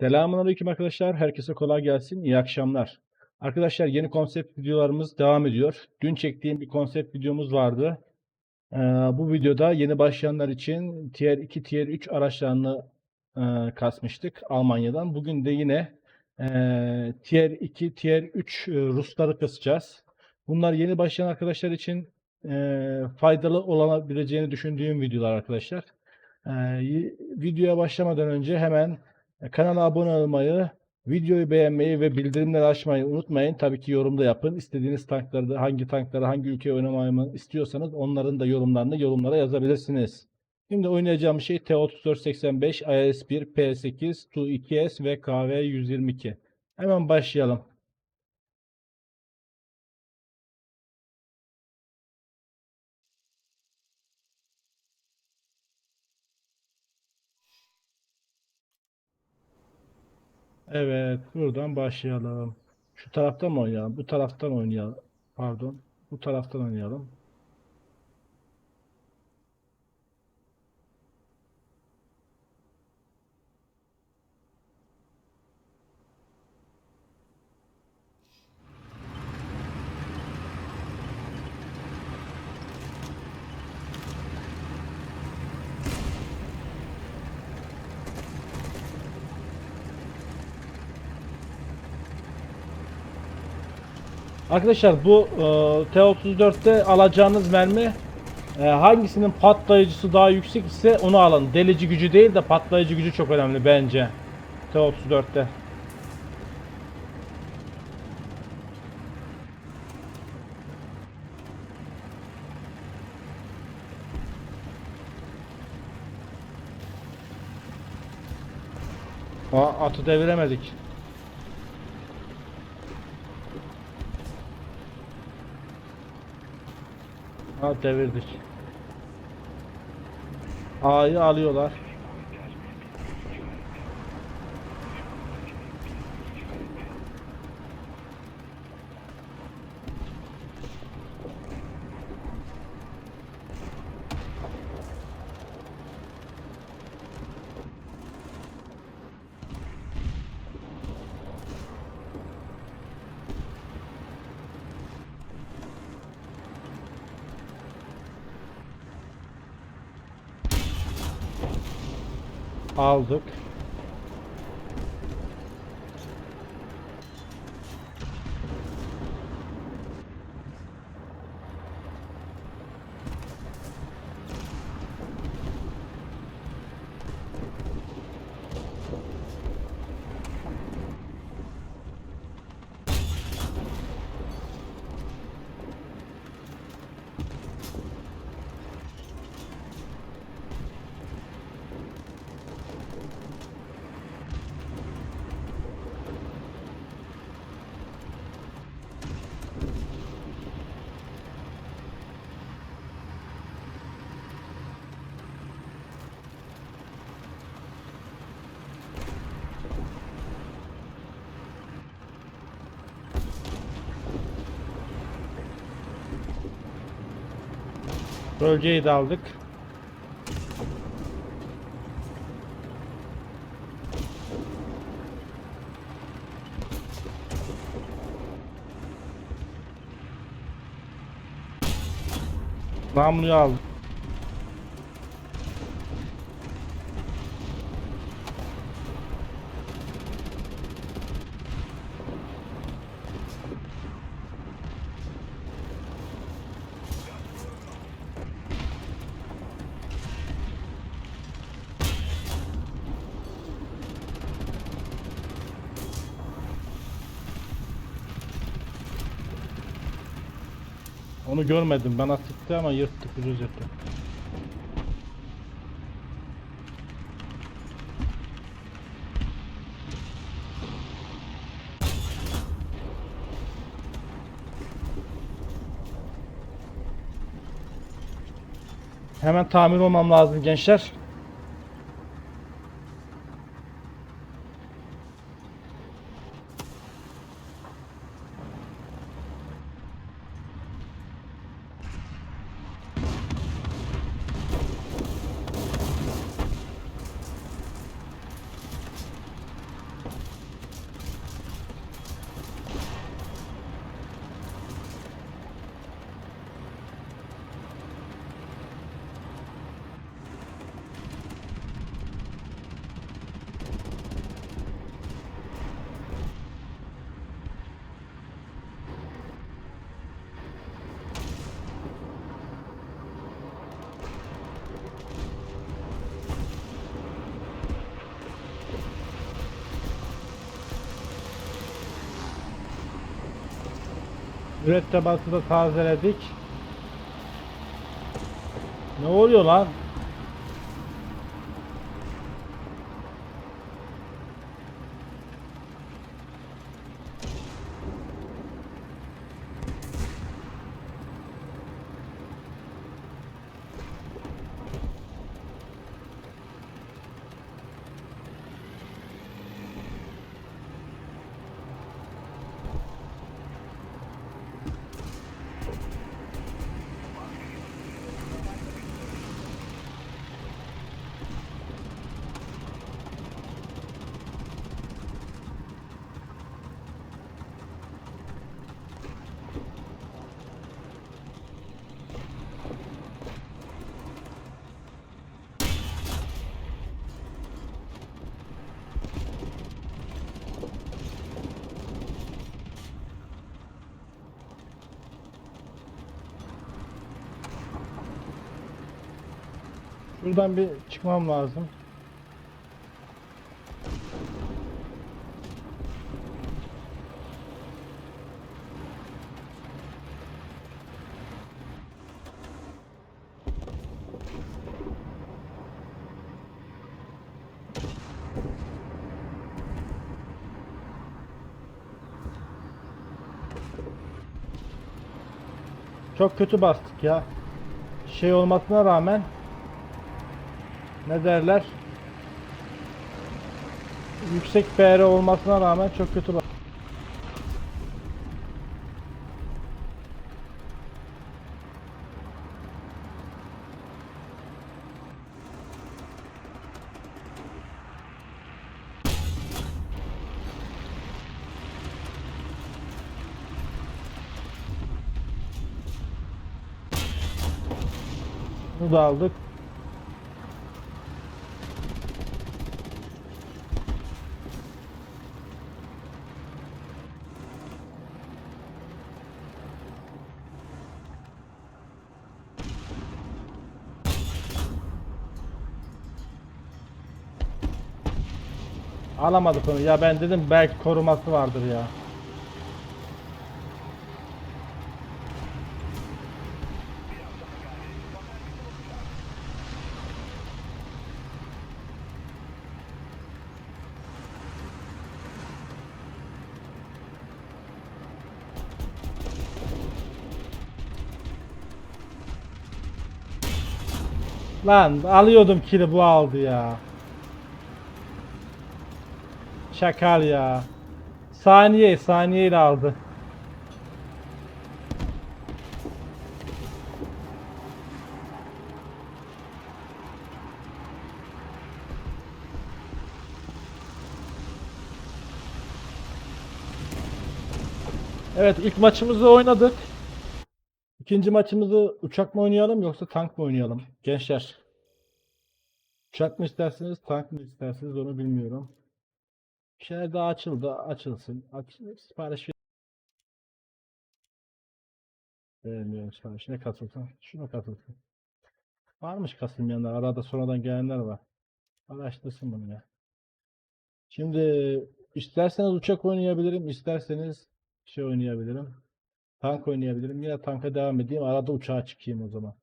Selamünaleyküm arkadaşlar. Herkese kolay gelsin. İyi akşamlar. Arkadaşlar yeni konsept videolarımız devam ediyor. Dün çektiğim bir konsept videomuz vardı. Ee, bu videoda yeni başlayanlar için Tier 2, Tier 3 araçlarını e, kasmıştık Almanya'dan. Bugün de yine e, Tier 2, Tier 3 e, Rusları kasacağız. Bunlar yeni başlayan arkadaşlar için e, faydalı olabileceğini düşündüğüm videolar arkadaşlar. Y- videoya başlamadan önce hemen kanala abone olmayı, videoyu beğenmeyi ve bildirimleri açmayı unutmayın. Tabii ki yorumda yapın. İstediğiniz tankları hangi tankları hangi ülkeye oynamamı istiyorsanız onların da yorumlarını yorumlara yazabilirsiniz. Şimdi oynayacağım şey T3485, IS1, P8, Tu-2S ve KV122. Hemen başlayalım. Evet, buradan başlayalım. Şu taraftan mı oynayalım? Bu taraftan oynayalım. Pardon. Bu taraftan oynayalım. Arkadaşlar bu e, T34'te alacağınız mermi e, hangisinin patlayıcısı daha yüksek ise onu alın. Delici gücü değil de patlayıcı gücü çok önemli bence. T34'te. Aa, atı deviremedik. Ha devirdik. A'yı alıyorlar. Aldık. Bölgeyi de aldık. Namluyu aldık. Görmedim. Bana sıktı ama yırttık ucuz yırttık. Hemen tamir olmam lazım gençler. Mürettebatı da tazeledik. Ne oluyor lan? Şuradan bir çıkmam lazım. Çok kötü bastık ya. Şey olmasına rağmen ne derler? Yüksek PR olmasına rağmen çok kötü bak. Bunu da aldık. Alamadık onu. Ya ben dedim belki koruması vardır ya. Lan alıyordum kili bu aldı ya. Şakal ya. Saniye saniyeyle aldı. Evet ilk maçımızı oynadık. İkinci maçımızı uçak mı oynayalım yoksa tank mı oynayalım? Gençler. Uçak mı istersiniz, tank mı istersiniz onu bilmiyorum. Şeyler daha açıldı, açılsın. Aç, sipariş ver- Vermiyorum sipariş. Ne katılsın? Şuna katılsın. Varmış katılmayanlar. Arada sonradan gelenler var. Araştırsın bunu ya. Şimdi isterseniz uçak oynayabilirim, isterseniz şey oynayabilirim. Tank oynayabilirim. Yine tanka devam edeyim. Arada uçağa çıkayım o zaman.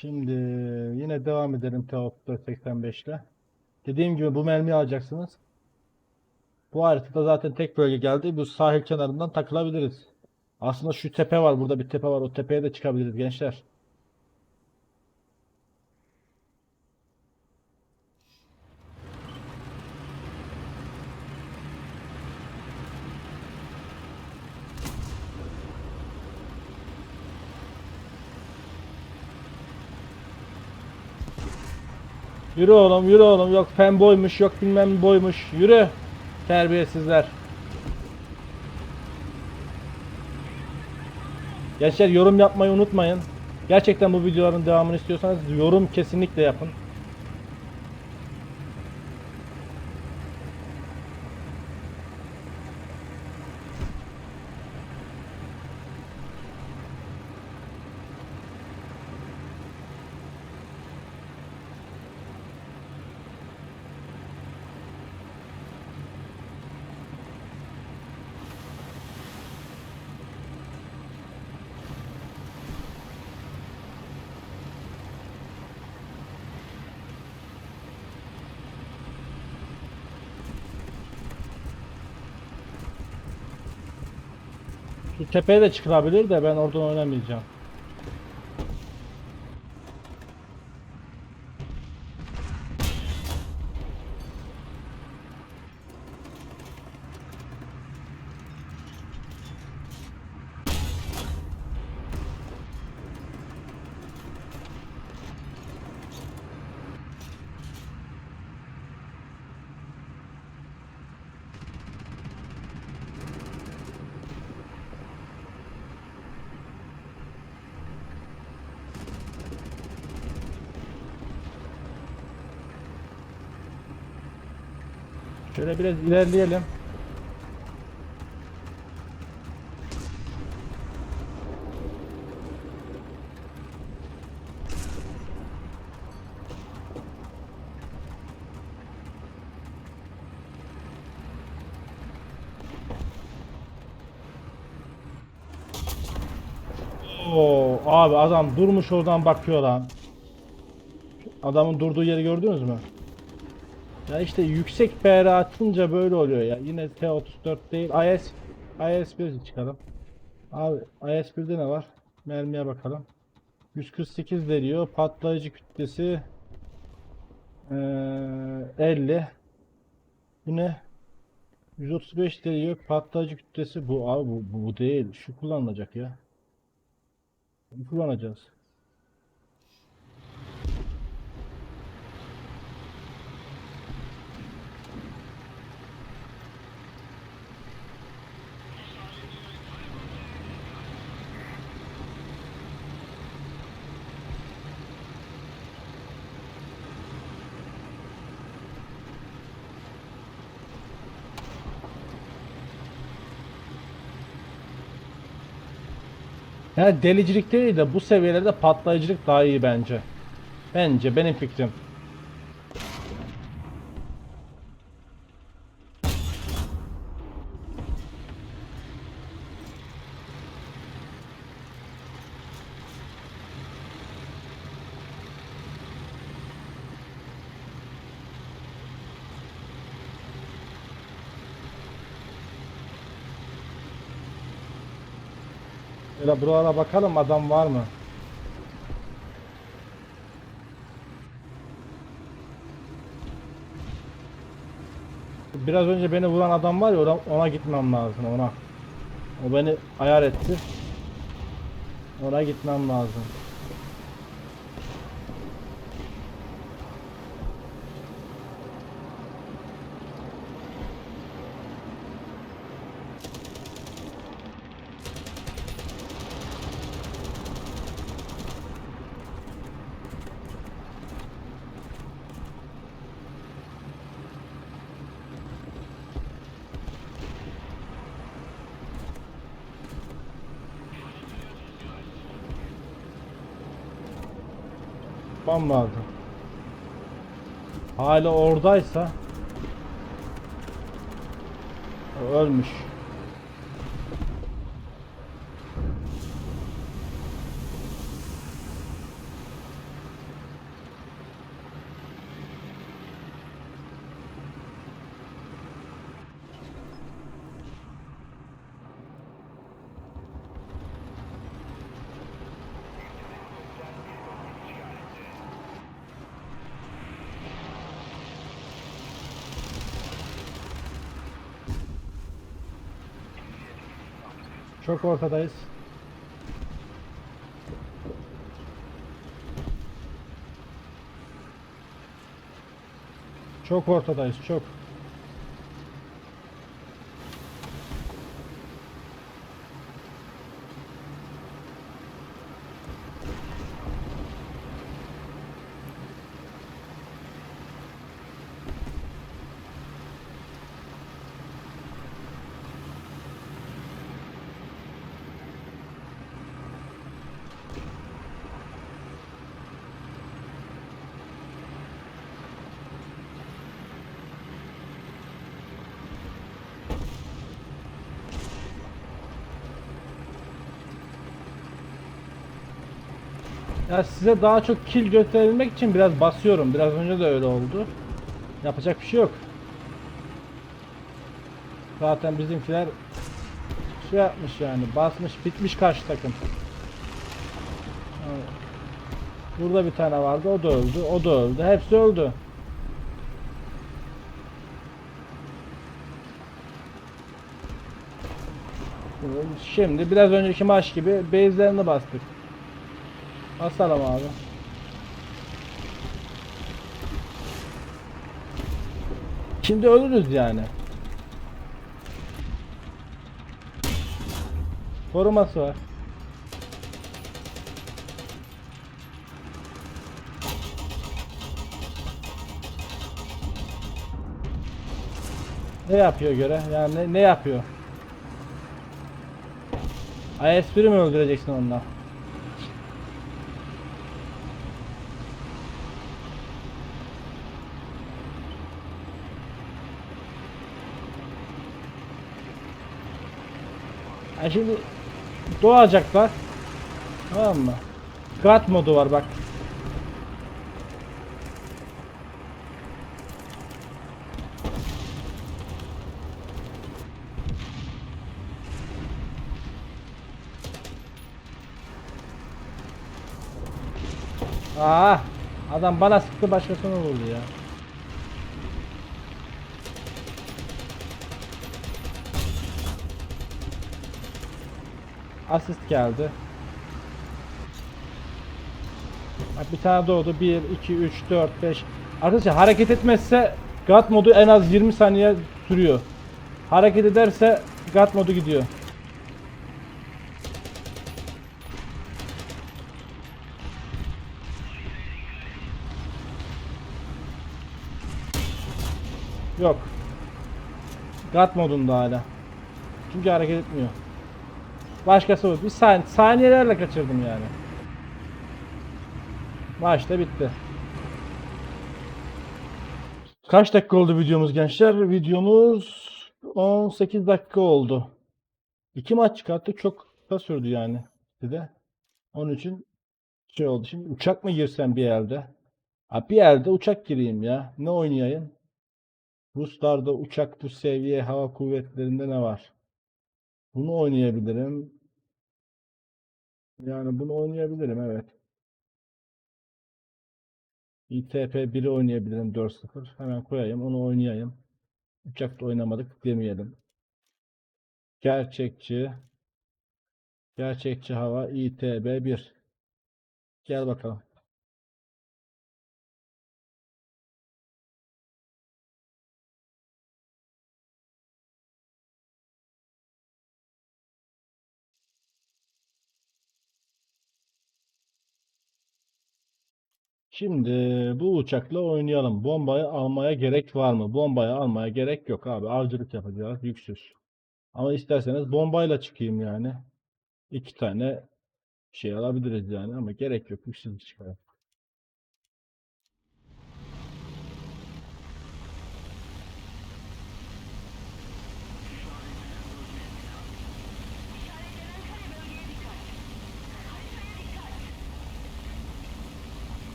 Şimdi yine devam edelim T-8485 ile. Dediğim gibi bu mermiyi alacaksınız. Bu haritada zaten tek bölge geldi. Bu sahil kenarından takılabiliriz. Aslında şu tepe var. Burada bir tepe var. O tepeye de çıkabiliriz gençler. Yürü oğlum yürü oğlum yok fen boymuş yok bilmem boymuş yürü terbiyesizler. Gençler yorum yapmayı unutmayın. Gerçekten bu videoların devamını istiyorsanız yorum kesinlikle yapın. Şu tepeye de çıkılabilir de ben oradan oynamayacağım. Şöyle biraz ilerleyelim. Oo, abi adam durmuş oradan bakıyor lan. Adamın durduğu yeri gördünüz mü? Ya işte yüksek BR atınca böyle oluyor ya. Yine T34 değil. IS IS1 çıkalım. Abi IS1'de ne var? Mermiye bakalım. 148 veriyor. Patlayıcı kütlesi eee 50. Bu ne? 135 veriyor. Patlayıcı kütlesi bu. Abi bu, bu değil. Şu kullanılacak ya. Bunu kullanacağız. Yani delicilik değil de bu seviyelerde patlayıcılık daha iyi bence. Bence benim fikrim. Şöyle buralara bakalım adam var mı? Biraz önce beni vuran adam var ya ona, ona gitmem lazım ona. O beni ayar etti. Ona gitmem lazım. Yapmam lazım. Hala oradaysa ölmüş. Çok ortadayız. Çok ortadayız, çok. Ya size daha çok kill gösterebilmek için biraz basıyorum. Biraz önce de öyle oldu. Yapacak bir şey yok. Zaten bizimkiler şey yapmış yani. Basmış bitmiş karşı takım. Burada bir tane vardı. O da öldü. O da öldü. Hepsi öldü. Şimdi biraz önceki maç gibi base'lerini bastık. Basalım abi. Şimdi ölürüz yani. Koruması var. Ne yapıyor göre? Yani ne, ne yapıyor? IS-1'i mi öldüreceksin onunla? Ha şimdi doğacaklar. Tamam mı? God modu var bak. Aa, adam bana sıktı başkasına vurdu ya. Asist geldi. Bak bir tane doğdu. 1, 2, 3, 4, 5. Arkadaşlar hareket etmezse God modu en az 20 saniye sürüyor. Hareket ederse God modu gidiyor. Yok. God modunda hala. Çünkü hareket etmiyor. Başkası bu. Bir saniye, saniyelerle kaçırdım yani. Maç da bitti. Kaç dakika oldu videomuz gençler? Videomuz 18 dakika oldu. İki maç çıkarttık. Çok da sürdü yani. Bir de. Onun için şey oldu. Şimdi uçak mı girsem bir yerde? Ha bir yerde uçak gireyim ya. Ne oynayayım? Ruslarda uçak bu seviye hava kuvvetlerinde ne var? Bunu oynayabilirim. Yani bunu oynayabilirim evet. İTP 1'i oynayabilirim 4-0. Hemen koyayım onu oynayayım. Uçakta oynamadık demeyelim. Gerçekçi. Gerçekçi hava İTB 1. Gel bakalım. Şimdi bu uçakla oynayalım. Bombayı almaya gerek var mı? Bombayı almaya gerek yok abi. Avcılık yapacağız. Yüksüz. Ama isterseniz bombayla çıkayım yani. İki tane şey alabiliriz yani ama gerek yok. Yüksüz çıkarım.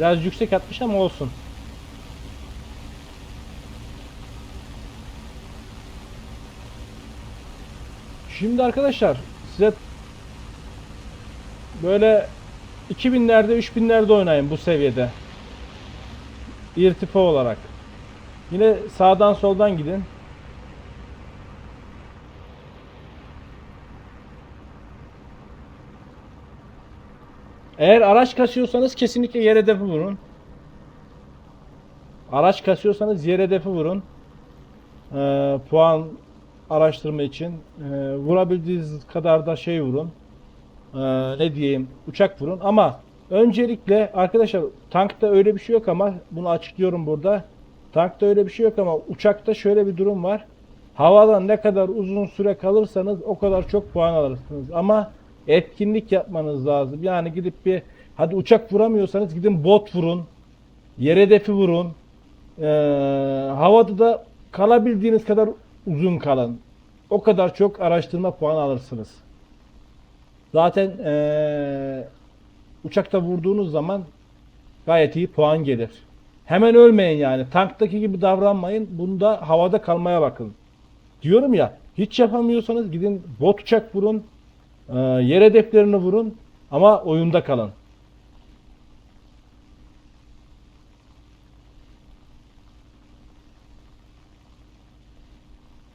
Biraz yüksek atmış ama olsun. Şimdi arkadaşlar size böyle 2000'lerde 3000'lerde oynayın bu seviyede. İrtifa olarak. Yine sağdan soldan gidin. Eğer araç kasıyorsanız kesinlikle yer hedefi vurun. Araç kasıyorsanız yer hedefi vurun. Ee, puan araştırma için. Ee, vurabildiğiniz kadar da şey vurun. Ee, ne diyeyim uçak vurun. Ama öncelikle arkadaşlar tankta öyle bir şey yok ama bunu açıklıyorum burada. Tankta öyle bir şey yok ama uçakta şöyle bir durum var. Havadan ne kadar uzun süre kalırsanız o kadar çok puan alırsınız. Ama etkinlik yapmanız lazım. Yani gidip bir hadi uçak vuramıyorsanız gidin bot vurun. Yer hedefi vurun. Ee, havada da kalabildiğiniz kadar uzun kalın. O kadar çok araştırma puanı alırsınız. Zaten ee, uçakta vurduğunuz zaman gayet iyi puan gelir. Hemen ölmeyin yani. Tanktaki gibi davranmayın. Bunda havada kalmaya bakın. Diyorum ya hiç yapamıyorsanız gidin bot uçak vurun. E, yer hedeflerini vurun. Ama oyunda kalın.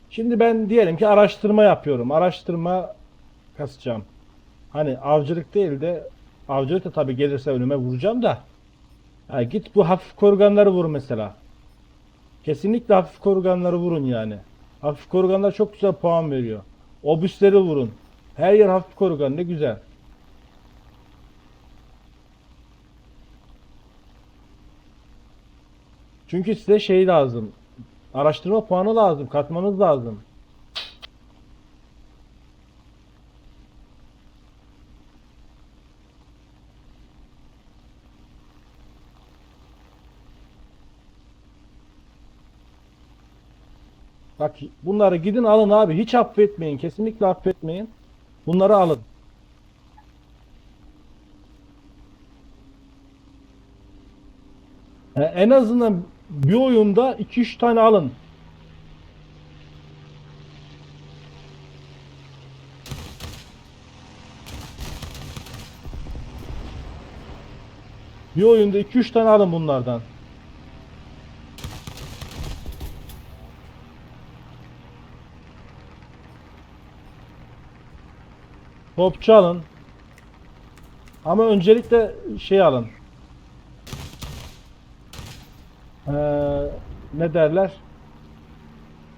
Şimdi ben diyelim ki araştırma yapıyorum. Araştırma kasacağım. Hani avcılık değil de avcılık da tabii gelirse önüme vuracağım da. Ha, git bu hafif koruganları vur mesela. Kesinlikle hafif koruganları vurun yani. Hafif koruganlar çok güzel puan veriyor. Obüsleri vurun. Her yer hafif korugan ne güzel. Çünkü size şey lazım. Araştırma puanı lazım. Katmanız lazım. Bak bunları gidin alın abi. Hiç affetmeyin. Kesinlikle affetmeyin. Bunları alın. E, en azından bir oyunda 2-3 tane alın. Bir oyunda 2-3 tane alın bunlardan. Topçu alın. Ama öncelikle şey alın. Ee, ne derler?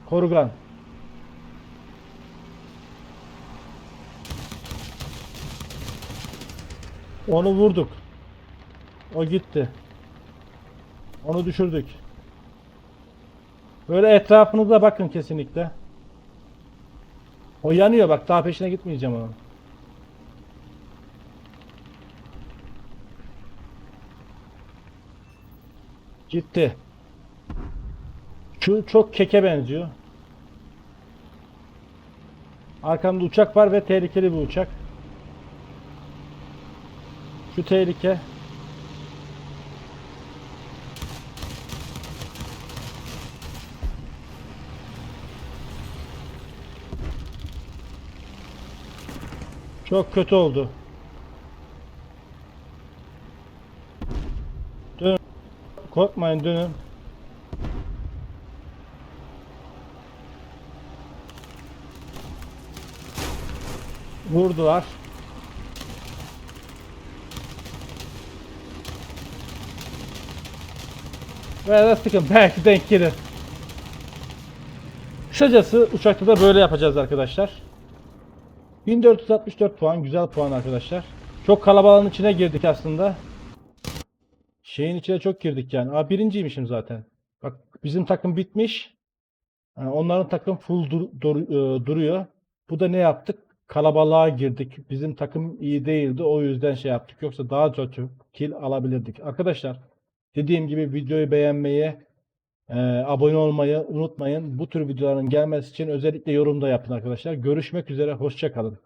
Korugan. Onu vurduk. O gitti. Onu düşürdük. Böyle etrafınıza bakın kesinlikle. O yanıyor bak daha peşine gitmeyeceğim onun. Gitti. Şu çok keke benziyor. Arkamda uçak var ve tehlikeli bir uçak. Şu tehlike. Çok kötü oldu. Dön. Korkmayın dönün. Vurdular. Ve de belki denk gelir. Kısacası uçakta da böyle yapacağız arkadaşlar. 1464 puan güzel puan arkadaşlar. Çok kalabalığın içine girdik aslında. Şeyin içine çok girdik yani. Aa birinciymişim zaten. Bak bizim takım bitmiş. Ha, onların takım full dur- dur- e, duruyor. Bu da ne yaptık? Kalabalığa girdik. Bizim takım iyi değildi. O yüzden şey yaptık. Yoksa daha kötü kill alabilirdik. Arkadaşlar dediğim gibi videoyu beğenmeyi, e, abone olmayı unutmayın. Bu tür videoların gelmesi için özellikle yorumda yapın arkadaşlar. Görüşmek üzere. Hoşça kalın.